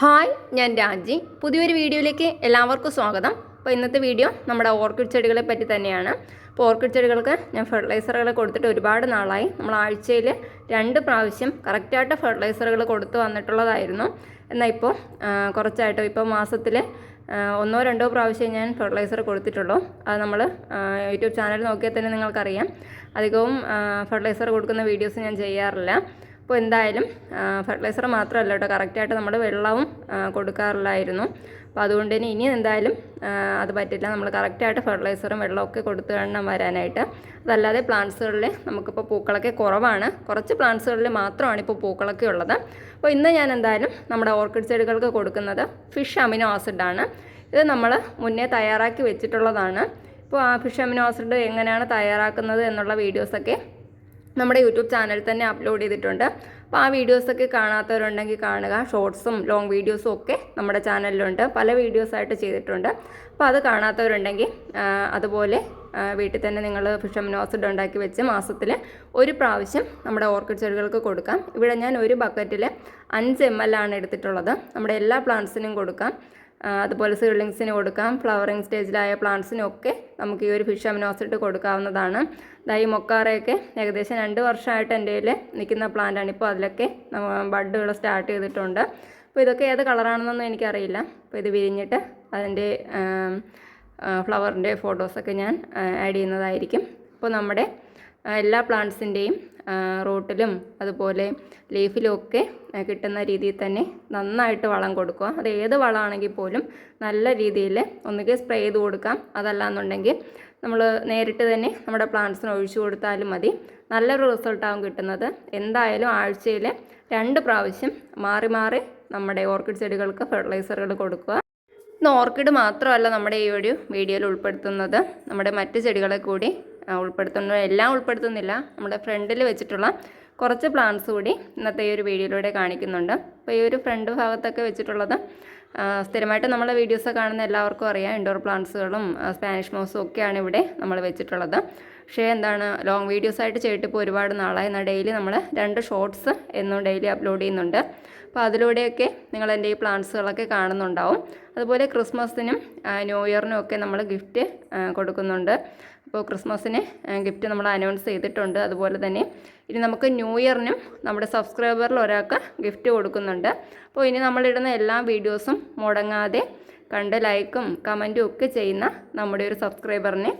Hi ഞാൻ രാജി. പുതിയൊരു വീഡിയോയിലേക്ക് എല്ലാവർക്കും സ്വാഗതം. അപ്പോൾ ഇന്നത്തെ വീഡിയോ നമ്മുടെ ഓർക്കിഡ് ചെടികളെ പറ്റി തന്നെയാണ്. അപ്പോൾ ഓർക്കിഡ് ചെടികൾക്ക് ഞാൻ ഫെർട്ടിലൈസറുകൾ കൊടുത്തിട്ട് ഒരുപാട് നാളായി. നമ്മൾ ആഴ്ചയിൽ രണ്ട് പ്രാവശ്യം കറക്റ്റായിട്ട് ഫെർട്ടിലൈസറുകൾ കൊടുത്തു വന്നിട്ടുള്ളതായിരുന്നു. എന്നാൽ ഇപ്പോൾ കുറച്ചായിട്ടോ ഇപ്പോൾ മാസത്തിൽ ഒന്നോ രണ്ടോ പ്രാവശ്യം ഞാൻ ഫെർട്ടിലൈസർ കൊടുത്തിട്ടുള്ളൂ. അത് നമ്മൾ യൂട്യൂബ് ചാനൽ നോക്കിയാൽ തന്നെ നിങ്ങൾക്കറിയാം. അധികവും ഫെർട്ടിലൈസർ കൊടുക്കുന്ന വീഡിയോസ് ഞാൻ ചെയ്യാറില്ല. അപ്പോൾ എന്തായാലും ഫെർട്ടിലൈസർ മാത്രമല്ല കേട്ടോ കറക്റ്റായിട്ട് നമ്മൾ വെള്ളവും കൊടുക്കാറില്ലായിരുന്നു അപ്പോൾ അതുകൊണ്ട് തന്നെ ഇനി എന്തായാലും അത് പറ്റില്ല. നമ്മൾ കറക്റ്റായിട്ട് ഫെർട്ടിലൈസറും വെള്ളമൊക്കെ കൊടുത്തു വേണം വരാനായിട്ട്. അതല്ലാതെ പ്ലാന്റ്സുകളിൽ നമുക്കിപ്പോൾ പൂക്കളൊക്കെ കുറവാണ്. കുറച്ച് പ്ലാന്റ്സുകളിൽ മാത്രമാണ് ഇപ്പോൾ പൂക്കളൊക്കെ ഉള്ളത്. അപ്പോൾ ഇന്ന് ഞാൻ എന്തായാലും നമ്മുടെ ഓർക്കിഡ് ചെടികൾക്ക് കൊടുക്കുന്നത് ഫിഷ് അമിനോ ആസിഡാണ് ഇത് നമ്മൾ മുന്നേ തയ്യാറാക്കി വെച്ചിട്ടുള്ളതാണ്. ഇപ്പോൾ ആ ഫിഷ് അമിനോ ആസിഡ് എങ്ങനെയാണ് തയ്യാറാക്കുന്നത് എന്നുള്ള വീഡിയോസൊക്കെ നമ്മുടെ യൂട്യൂബ് ചാനലിൽ തന്നെ അപ്ലോഡ് ചെയ്തിട്ടുണ്ട്. അപ്പോൾ ആ വീഡിയോസൊക്കെ കാണാത്തവരുണ്ടെങ്കിൽ കാണുക. ഷോർട്സും ലോങ് വീഡിയോസും ഒക്കെ നമ്മുടെ ചാനലിലുണ്ട്. പല വീഡിയോസായിട്ട് ചെയ്തിട്ടുണ്ട്. അപ്പോൾ അത് കാണാത്തവരുണ്ടെങ്കിൽ അതുപോലെ വീട്ടിൽ തന്നെ നിങ്ങൾ ഫിഷ് അമിനോസിഡ് ഉണ്ടാക്കി വെച്ച് മാസത്തിൽ ഒരു പ്രാവശ്യം നമ്മുടെ ഓർക്കിഡ് ചെടികൾക്ക് കൊടുക്കാം. ഇവിടെ ഞാൻ ഒരു ബക്കറ്റിൽ അഞ്ച് എം എൽ ആണ് എടുത്തിട്ടുള്ളത്. നമ്മുടെ എല്ലാ പ്ലാന്റ്സിനും കൊടുക്കാം. അതുപോലെ സീഡ്ലിങ്സിന് കൊടുക്കാം. ഫ്ലവറിങ് സ്റ്റേജിലായ പ്ലാന്റ്സിനൊക്കെ നമുക്ക് ഈ ഒരു ഫിഷ് അമിനോസിഡ് കൊടുക്കാവുന്നതാണ്. ഈ മൊക്കാറയൊക്കെ ഏകദേശം രണ്ട് വർഷമായിട്ട് എന്റെ കയ്യിൽ നിൽക്കുന്ന പ്ലാന്റാണ് ഇപ്പോൾ അതിലൊക്കെ ബഡുകൾ സ്റ്റാർട്ട് ചെയ്തിട്ടുണ്ട്. അപ്പോൾ ഇതൊക്കെ ഏത് കളറാണെന്നൊന്നും എനിക്കറിയില്ല. അപ്പോൾ ഇത് വിരിഞ്ഞിട്ട് അതിന്റെ ഫ്ലവറിന്റെ ഫോട്ടോസൊക്കെ ഞാൻ ആഡ് ചെയ്യുന്നതായിരിക്കും. അപ്പോൾ നമ്മുടെ എല്ലാ പ്ലാന്റ്സിന്റെയും റൂട്ടിലും അതുപോലെ ലീഫിലും ഒക്കെ കിട്ടുന്ന രീതിയിൽ തന്നെ നന്നായിട്ട് വളം കൊടുക്കുക. അത് ഏത് വളമാണെങ്കിൽ പോലും നല്ല രീതിയിൽ ഒന്നുകിൽ സ്പ്രേ ചെയ്ത് കൊടുക്കാം. അതല്ല എന്നുണ്ടെങ്കിൽ നമ്മൾ നേരിട്ട് തന്നെ നമ്മുടെ പ്ലാന്റ്സിന് ഒഴിച്ചു കൊടുത്താലും മതി. നല്ലൊരു റിസൾട്ടാവും കിട്ടുന്നത്. എന്തായാലും ആഴ്ചയിൽ രണ്ട് പ്രാവശ്യം മാറി മാറി നമ്മുടെ ഓർക്കിഡ് ചെടികൾക്ക് ഫെർട്ടിലൈസറുകൾ കൊടുക്കുക. ഇന്ന് ഓർക്കിഡ് മാത്രമല്ല നമ്മുടെ ഈ ഒരു വീഡിയോയിൽ ഉൾപ്പെടുത്തുന്നത്. നമ്മുടെ മറ്റ് ചെടികളെ കൂടി ഉൾപ്പെടുത്തുന്നു എല്ലാം ഉൾപ്പെടുത്തുന്നില്ല. നമ്മുടെ ഫ്രണ്ടിൽ വെച്ചിട്ടുള്ള കുറച്ച് പ്ലാന്റ്സ് കൂടി ഇന്നത്തെ ഈ ഒരു വീഡിയോയിലൂടെ കാണിക്കുന്നുണ്ട്. അപ്പോൾ ഈ ഒരു ഫ്രണ്ട് ഭാഗത്തൊക്കെ വെച്ചിട്ടുള്ളത് സ്ഥിരമായിട്ട് നമ്മളെ വീഡിയോസ് കാണുന്ന എല്ലാവർക്കും അറിയാം. ഇൻഡോർ പ്ലാന്റ്സുകളും സ്പാനിഷ് മൗസും ഒക്കെയാണ് ഇവിടെ നമ്മൾ വെച്ചിട്ടുള്ളത്. പക്ഷേ എന്താണ് ലോങ് വീഡിയോസ് ആയിട്ട് ചെയ്തിട്ട് ഇപ്പോൾ ഒരുപാട് നാളായി. എന്നാൽ ഡെയിലി നമ്മൾ രണ്ട് ഷോർട്സ് എന്നും ഡെയിലി അപ്ലോഡ് ചെയ്യുന്നുണ്ട്. അപ്പോൾ അതിലൂടെയൊക്കെ നിങ്ങൾ എന്റെ ഈ പ്ലാന്റ്സുകളൊക്കെ കാണുന്നുണ്ടാവും. അതുപോലെ ക്രിസ്മസിനും ന്യൂ ഇയറിനും ഒക്കെ നമ്മൾ ഗിഫ്റ്റ് കൊടുക്കുന്നുണ്ട്. അപ്പോൾ ക്രിസ്മസിന് ഗിഫ്റ്റ് നമ്മൾ അനൗൺസ് ചെയ്തിട്ടുണ്ട്. അതുപോലെ തന്നെ ഇനി നമുക്ക് ന്യൂ ഇയറിനും നമ്മുടെ സബ്സ്ക്രൈബറിൽ ഒരാൾക്ക് ഗിഫ്റ്റ് കൊടുക്കുന്നുണ്ട്. അപ്പോൾ ഇനി നമ്മളിടുന്ന എല്ലാ വീഡിയോസും മുടങ്ങാതെ കണ്ട് ലൈക്കും കമന്റും ഒക്കെ ചെയ്യുന്ന നമ്മുടെ ഒരു സബ്സ്ക്രൈബറിന്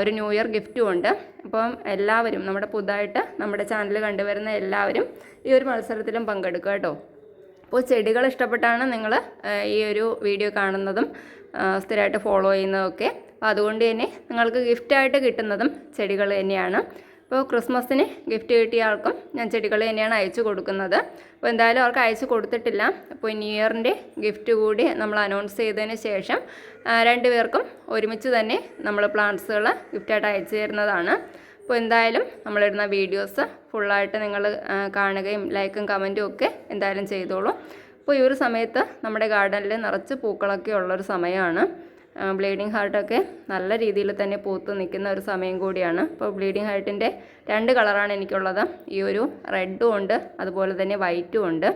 ഒരു ന്യൂ ഇയർ ഗിഫ്റ്റും ഉണ്ട്. അപ്പം എല്ലാവരും നമ്മുടെ പുതുതായിട്ട് നമ്മുടെ ചാനൽ കണ്ടുവരുന്ന എല്ലാവരും ഈ ഒരു മത്സരത്തിലും പങ്കെടുക്കുക കേട്ടോ. അപ്പോൾ ചെടികൾ ഇഷ്ടപ്പെട്ടാണ് നിങ്ങൾ ഈ ഒരു വീഡിയോ കാണുന്നതും സ്ഥിരമായിട്ട് ഫോളോ ചെയ്യുന്നതൊക്കെ അപ്പോൾ അതുകൊണ്ട് തന്നെ നിങ്ങൾക്ക് ഗിഫ്റ്റായിട്ട് കിട്ടുന്നതും ചെടികൾ തന്നെയാണ്. അപ്പോൾ ക്രിസ്മസിന് ഗിഫ്റ്റ് കിട്ടിയ ആൾക്കും ഞാൻ ചെടികൾ തന്നെയാണ് അയച്ചു കൊടുക്കുന്നത്. അപ്പോൾ എന്തായാലും അവർക്ക് അയച്ചു കൊടുത്തിട്ടില്ല. അപ്പോൾ ന്യൂ ഇയറിന്റെ ഗിഫ്റ്റ് കൂടി നമ്മൾ അനൗൺസ് ചെയ്തതിന് ശേഷം രണ്ട് രണ്ടുപേർക്കും ഒരുമിച്ച് തന്നെ നമ്മൾ പ്ലാന്റ്സുകൾ ഗിഫ്റ്റായിട്ട് അയച്ചു തരുന്നതാണ്. അപ്പോൾ എന്തായാലും നമ്മളിടുന്ന വീഡിയോസ് ഫുള്ളായിട്ട് നിങ്ങൾ കാണുകയും ലൈക്കും കമന്റും ഒക്കെ എന്തായാലും ചെയ്തോളൂ. അപ്പോൾ ഈ ഒരു സമയത്ത് നമ്മുടെ ഗാർഡനിൽ നിറച്ച് പൂക്കളൊക്കെ ഉള്ളൊരു സമയമാണ്. ബ്ലീഡിങ് ഹാർട്ടൊക്കെ നല്ല രീതിയിൽ തന്നെ പൂത്ത് നിൽക്കുന്ന ഒരു സമയം കൂടിയാണ്. അപ്പോൾ ബ്ലീഡിങ് ഹാർട്ടിന്റെ രണ്ട് കളറാണ് എനിക്കുള്ളത്. ഈ ഒരു റെഡും ഉണ്ട് അതുപോലെ തന്നെ വൈറ്റും ഉണ്ട്.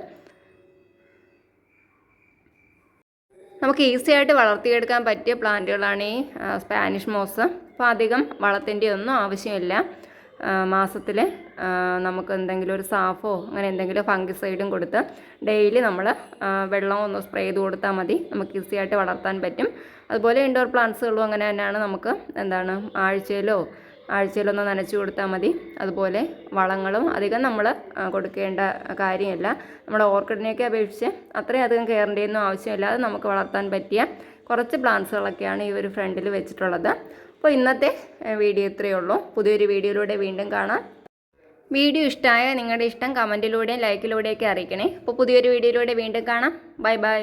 നമുക്ക് ഈസി ആയിട്ട് വളർത്തിയെടുക്കാൻ പറ്റിയ പ്ലാന്റുകളാണ് ഈ സ്പാനിഷ് മോസ്. അപ്പോൾ അധികം വളത്തിന്റെ ഒന്നും ആവശ്യമില്ല. മാസത്തിൽ നമുക്ക് എന്തെങ്കിലും ഒരു സാഫോ അങ്ങനെ എന്തെങ്കിലും ഫംഗിസൈഡും കൊടുത്ത് ഡെയിലി നമ്മൾ വെള്ളം ഒന്ന് സ്പ്രേ ചെയ്ത് കൊടുത്താൽ മതി. നമുക്ക് ഈസി ആയിട്ട് വളർത്താൻ പറ്റും. അതുപോലെ ഇൻഡോർ പ്ലാന്റ്സുകളും അങ്ങനെ തന്നെയാണ് നമുക്ക് എന്താണ് ആഴ്ചയിലോ ആഴ്ചയിലൊന്ന് നനച്ചു കൊടുത്താൽ മതി. അതുപോലെ വളങ്ങളും അധികം നമ്മൾ കൊടുക്കേണ്ട കാര്യമില്ല. നമ്മുടെ ഓർക്കിഡിനെയൊക്കെ അപേക്ഷിച്ച് അത്രയും അധികം കെയറിന്റെയൊന്നും ആവശ്യമില്ലാതെ നമുക്ക് വളർത്താൻ പറ്റിയ കുറച്ച് പ്ലാന്റ്സുകളൊക്കെയാണ് ഈ ഒരു ഫ്രണ്ടിൽ വെച്ചിട്ടുള്ളത്. അപ്പോൾ ഇന്നത്തെ വീഡിയോ ഇത്രയേ ഉള്ളൂ. പുതിയൊരു വീഡിയോയിലൂടെ വീണ്ടും കാണാം. വീഡിയോ ഇഷ്ടമായ നിങ്ങളുടെ ഇഷ്ടം കമന്റിലൂടെയും ലൈക്കിലൂടെയൊക്കെ അറിയിക്കണേ. അപ്പോൾ പുതിയൊരു വീഡിയോയിലൂടെ വീണ്ടും കാണാം. Bye bye.